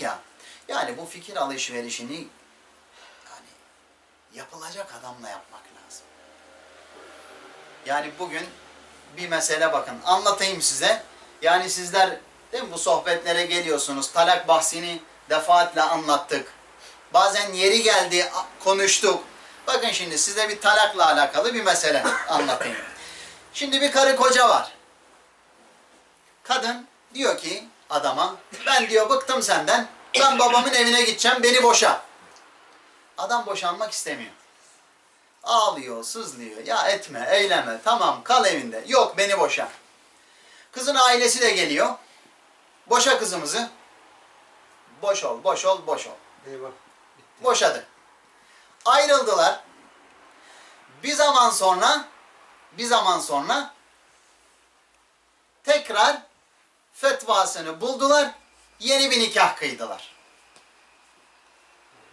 ya. Yani bu fikir alışverişini yani yapılacak adamla yapmak lazım. Yani bugün bir mesele bakın anlatayım size. Yani sizler değil mi bu sohbetlere geliyorsunuz. Talak bahsini defaatle anlattık. Bazen yeri geldi konuştuk. Bakın şimdi size bir talakla alakalı bir mesele anlatayım. Şimdi bir karı koca var. Kadın diyor ki adama ben diyor bıktım senden. Ben babamın evine gideceğim beni boşa. Adam boşanmak istemiyor. Ağlıyor, sızlıyor. Ya etme, eyleme. Tamam kal evinde. Yok beni boşa. Kızın ailesi de geliyor. Boşa kızımızı. Boş ol, boş ol, boş ol. Eyvah. Boşadı. Ayrıldılar. Bir zaman sonra bir zaman sonra tekrar fetvasını buldular. Yeni bir nikah kıydılar.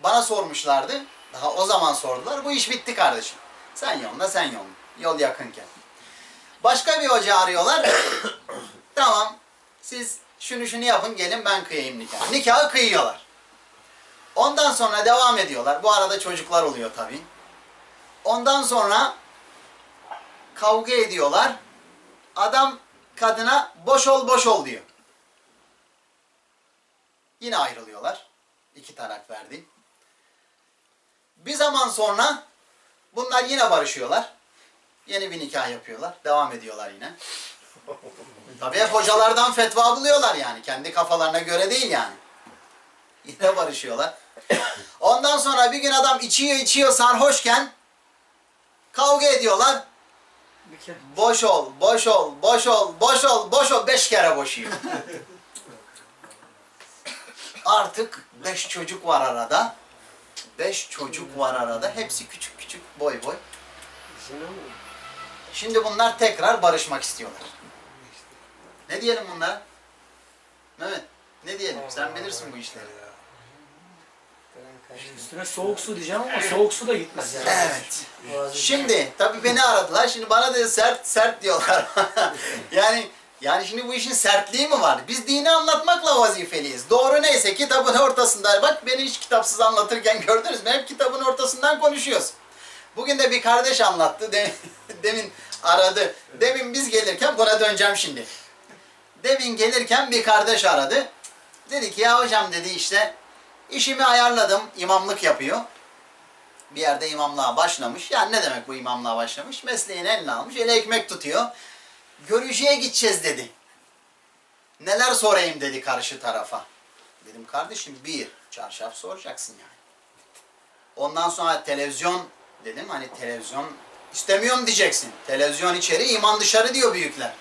Bana sormuşlardı. Daha o zaman sordular. Bu iş bitti kardeşim. Sen yoluna sen yoluna. Yol yakınken. Başka bir hoca arıyorlar. tamam. Siz şunu şunu yapın gelin ben kıyayım nikah. Nikahı kıyıyorlar. Ondan sonra devam ediyorlar. Bu arada çocuklar oluyor tabii. Ondan sonra kavga ediyorlar. Adam kadına boş ol boş ol diyor. Yine ayrılıyorlar. İki talak verdi. Bir zaman sonra bunlar yine barışıyorlar. Yeni bir nikah yapıyorlar. Devam ediyorlar yine. Tabii hep hocalardan fetva buluyorlar yani. Kendi kafalarına göre değil yani. Yine barışıyorlar. Ondan sonra bir gün adam içiyor içiyor sarhoşken kavga ediyorlar. Boş ol, boş ol, boş ol, boş ol, boş ol. Beş kere boşuyor. Artık beş çocuk var arada. Beş çocuk var arada. Hepsi küçük küçük boy boy. Şimdi bunlar tekrar barışmak istiyorlar. Ne diyelim bunlara? Mehmet, ne diyelim? Sen bilirsin bu işleri. Üstüne soğuk su diyeceğim ama soğuk su da gitmez yani. Evet. Şimdi tabii beni aradılar. Şimdi bana da sert sert diyorlar. yani yani şimdi bu işin sertliği mi var? Biz dini anlatmakla vazifeliyiz. Doğru neyse kitabın ortasında. Bak beni hiç kitapsız anlatırken gördünüz mü? Hep kitabın ortasından konuşuyoruz. Bugün de bir kardeş anlattı. De- Demin aradı. Demin biz gelirken buna döneceğim şimdi. Demin gelirken bir kardeş aradı. Dedi ki ya hocam dedi işte işimi ayarladım. imamlık yapıyor bir yerde imamlığa başlamış. Yani ne demek bu imamlığa başlamış? Mesleğini eline almış, ele ekmek tutuyor. Görücüye gideceğiz dedi. Neler sorayım dedi karşı tarafa. Dedim kardeşim bir, çarşaf soracaksın yani. Ondan sonra televizyon dedim hani televizyon istemiyorum diyeceksin. Televizyon içeri, iman dışarı diyor büyükler.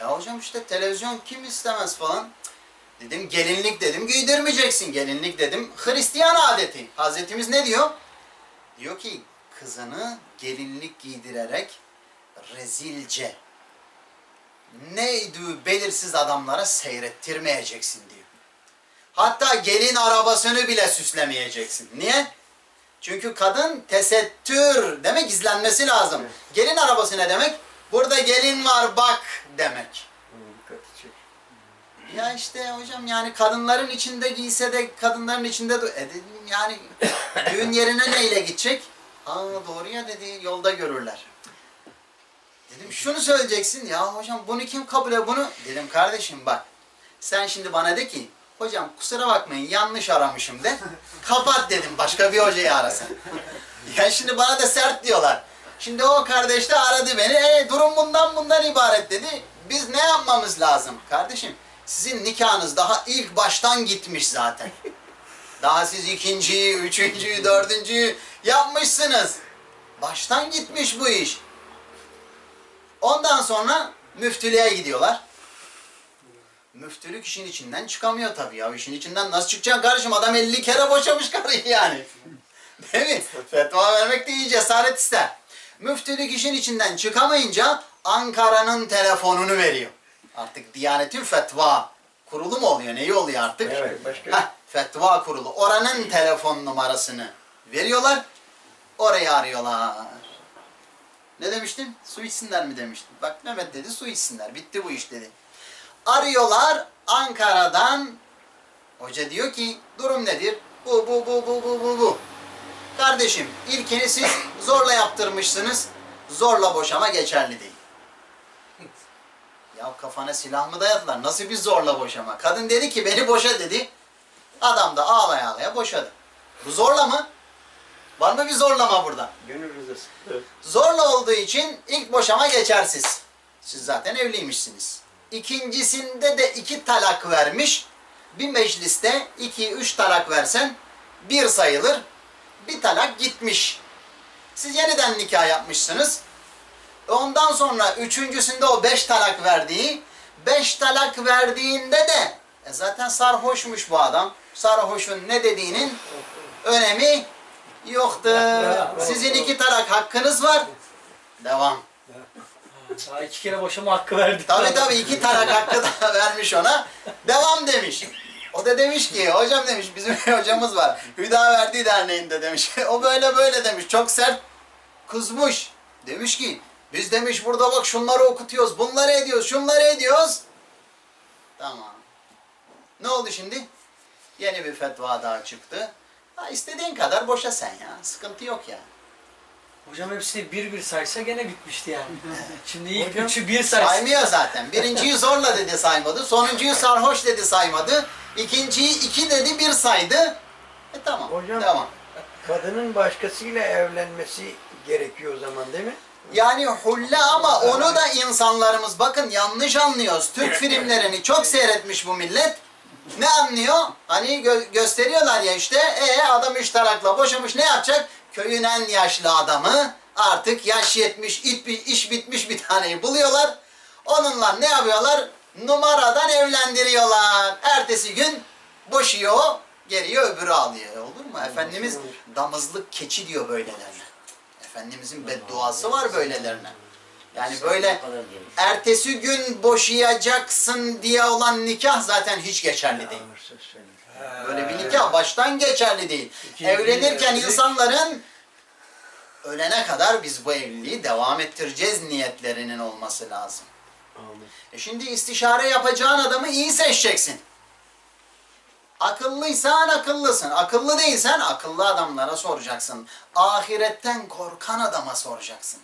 Ya hocam işte televizyon kim istemez falan. Dedim gelinlik dedim giydirmeyeceksin. Gelinlik dedim Hristiyan adeti. Hazretimiz ne diyor? Diyor ki kızını gelinlik giydirerek rezilce neydi belirsiz adamlara seyrettirmeyeceksin diyor. Hatta gelin arabasını bile süslemeyeceksin. Niye? Çünkü kadın tesettür demek gizlenmesi lazım. Gelin arabası ne demek? Burada gelin var bak demek. Ya işte hocam yani kadınların içinde giyse de kadınların içinde de e dedim yani düğün yerine neyle gidecek? Aa doğru ya dedi yolda görürler. Dedim şunu söyleyeceksin ya hocam bunu kim kabul ediyor bunu? Dedim kardeşim bak sen şimdi bana de ki hocam kusura bakmayın yanlış aramışım de kapat dedim başka bir hocayı arasın. ya şimdi bana da sert diyorlar. Şimdi o kardeş de aradı beni. E, durum bundan bundan ibaret dedi. Biz ne yapmamız lazım? Kardeşim sizin nikahınız daha ilk baştan gitmiş zaten. Daha siz ikinciyi, üçüncüyü, dördüncüyü yapmışsınız. Baştan gitmiş bu iş. Ondan sonra müftülüğe gidiyorlar. Müftülük işin içinden çıkamıyor tabii ya. İşin içinden nasıl çıkacaksın kardeşim? Adam 50 kere boşamış karıyı yani. Değil mi? Fetva vermek de iyi cesaret ister. Müftülük işin içinden çıkamayınca Ankara'nın telefonunu veriyor. Artık Diyanetül Fetva kurulu mu oluyor? Neyi oluyor artık? Evet, başka- Heh, fetva kurulu. Oranın telefon numarasını veriyorlar. Orayı arıyorlar. Ne demiştin? Su içsinler mi demiştin? Bak Mehmet dedi su içsinler. Bitti bu iş dedi. Arıyorlar Ankara'dan Hoca diyor ki durum nedir? Bu bu bu bu bu bu bu. Kardeşim ilkini siz zorla yaptırmışsınız. Zorla boşama geçerli değil. Ya kafana silah mı dayadılar? Nasıl bir zorla boşama? Kadın dedi ki beni boşa dedi. Adam da ağlaya ağlaya boşadı. Bu zorla mı? Var mı bir zorlama burada? Gönül rızası. Evet. Zorla olduğu için ilk boşama geçersiz. Siz zaten evliymişsiniz. İkincisinde de iki talak vermiş. Bir mecliste iki, üç talak versen bir sayılır. Bir talak gitmiş. Siz yeniden nikah yapmışsınız. Ondan sonra üçüncüsünde o beş talak verdiği, beş talak verdiğinde de e zaten sarhoşmuş bu adam. Sarhoşun ne dediğinin önemi yoktur. Sizin iki talak hakkınız var. Devam. Daha iki kere boşama hakkı verdi. Tabii tabii iki talak hakkı da vermiş ona. Devam demiş. O da demiş ki hocam demiş bizim hocamız var. Hüdaverdi Derneği'nde demiş. o böyle böyle demiş. Çok sert kızmış. Demiş ki biz demiş burada bak şunları okutuyoruz, bunları ediyoruz, şunları ediyoruz. Tamam. Ne oldu şimdi? Yeni bir fetva daha çıktı. Ha, istediğin kadar boşa sen ya. Sıkıntı yok ya. Hocam hepsini bir bir saysa gene bitmişti yani. Şimdi ilk Hocam, üçü bir saysa. Saymıyor zaten. Birinciyi zorla dedi saymadı. Sonuncuyu sarhoş dedi saymadı. İkinciyi iki dedi bir saydı. E tamam. Hocam- Devam. Kadının başkasıyla evlenmesi gerekiyor o zaman değil mi? Yani hulle ama onu da insanlarımız bakın yanlış anlıyoruz. Türk filmlerini çok seyretmiş bu millet. Ne anlıyor? Hani gö- gösteriyorlar ya işte e adam üç tarakla boşamış ne yapacak? Köyün en yaşlı adamı artık yaş yetmiş, iş bitmiş bir taneyi buluyorlar. Onunla ne yapıyorlar? Numaradan evlendiriyorlar. Ertesi gün boşuyor, geriye öbürü alıyor. Olur mu? Efendimiz damızlık keçi diyor böylelerine. Efendimizin bedduası var böylelerine. Yani böyle ertesi gün boşayacaksın diye olan nikah zaten hiç geçerli değil. Böyle bir nikah baştan geçerli değil. Evlenirken insanların ölene kadar biz bu evliliği devam ettireceğiz niyetlerinin olması lazım. Amin. E şimdi istişare yapacağın adamı iyi seçeceksin. Akıllıysan akıllısın. Akıllı değilsen akıllı adamlara soracaksın. Ahiretten korkan adama soracaksın.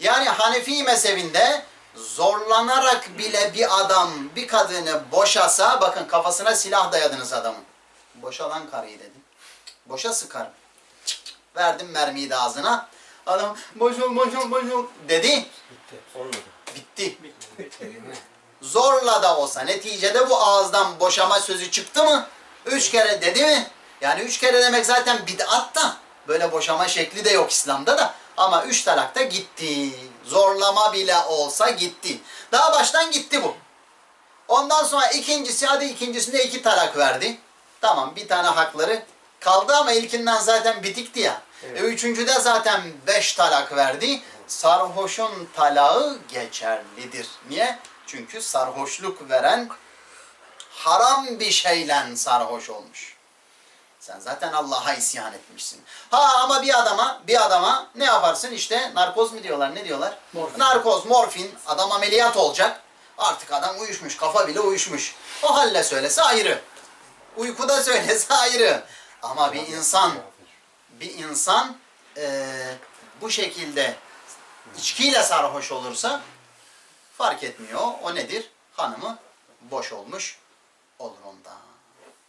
Yani Hanefi mezhebinde zorlanarak bile bir adam bir kadını boşasa bakın kafasına silah dayadınız adamın. Boşa lan karıyı dedim. Boşa sıkarım. Verdim mermiyi de ağzına. Adam boşul boşul boşul dedi. Olmadı. Bitti. Zorla da olsa neticede bu ağızdan boşama sözü çıktı mı? Üç kere dedi mi? Yani üç kere demek zaten bid'at da. Böyle boşama şekli de yok İslam'da da. Ama üç talak da gitti. Zorlama bile olsa gitti. Daha baştan gitti bu. Ondan sonra ikincisi hadi ikincisinde iki talak verdi. Tamam bir tane hakları kaldı ama ilkinden zaten bitikti ya. Evet. E, üçüncüde zaten beş talak verdi. Sarhoşun talağı geçerlidir. Niye? Çünkü sarhoşluk veren haram bir şeyle sarhoş olmuş. Sen zaten Allah'a isyan etmişsin. Ha ama bir adama, bir adama ne yaparsın işte narkoz mu diyorlar, ne diyorlar? Morfin. Narkoz, morfin, adam ameliyat olacak. Artık adam uyuşmuş, kafa bile uyuşmuş. O halle söylese ayrı. Uykuda söylese ayrı. Ama bir insan, bir insan eee, bu şekilde içkiyle sarhoş olursa fark etmiyor. O nedir? Hanımı boş olmuş olur ondan.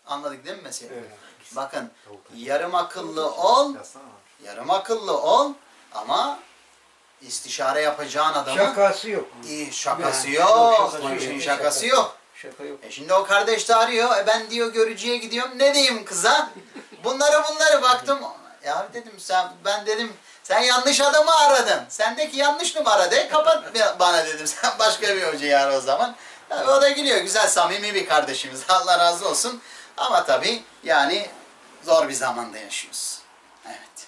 Anladık değil mi mesela? Evet. Bakın yarım akıllı ol, yarım akıllı ol ama istişare yapacağın adamın Şakası yok. İyi, şakası Yani, yok. Bu işin Şakası şakası yok. yok. Şaka yok. E şimdi o kardeş de arıyor. E ben diyor görücüye gidiyorum. Ne diyeyim kıza? Bunları bunları baktım. Ya dedim sen ben dedim sen yanlış adamı aradın. Sendeki yanlış numara de kapat bana dedim. Sen başka bir hocayı ara o zaman. Tabii o da gülüyor. Güzel samimi bir kardeşimiz. Allah razı olsun. Ama tabii yani zor bir zamanda yaşıyoruz. Evet.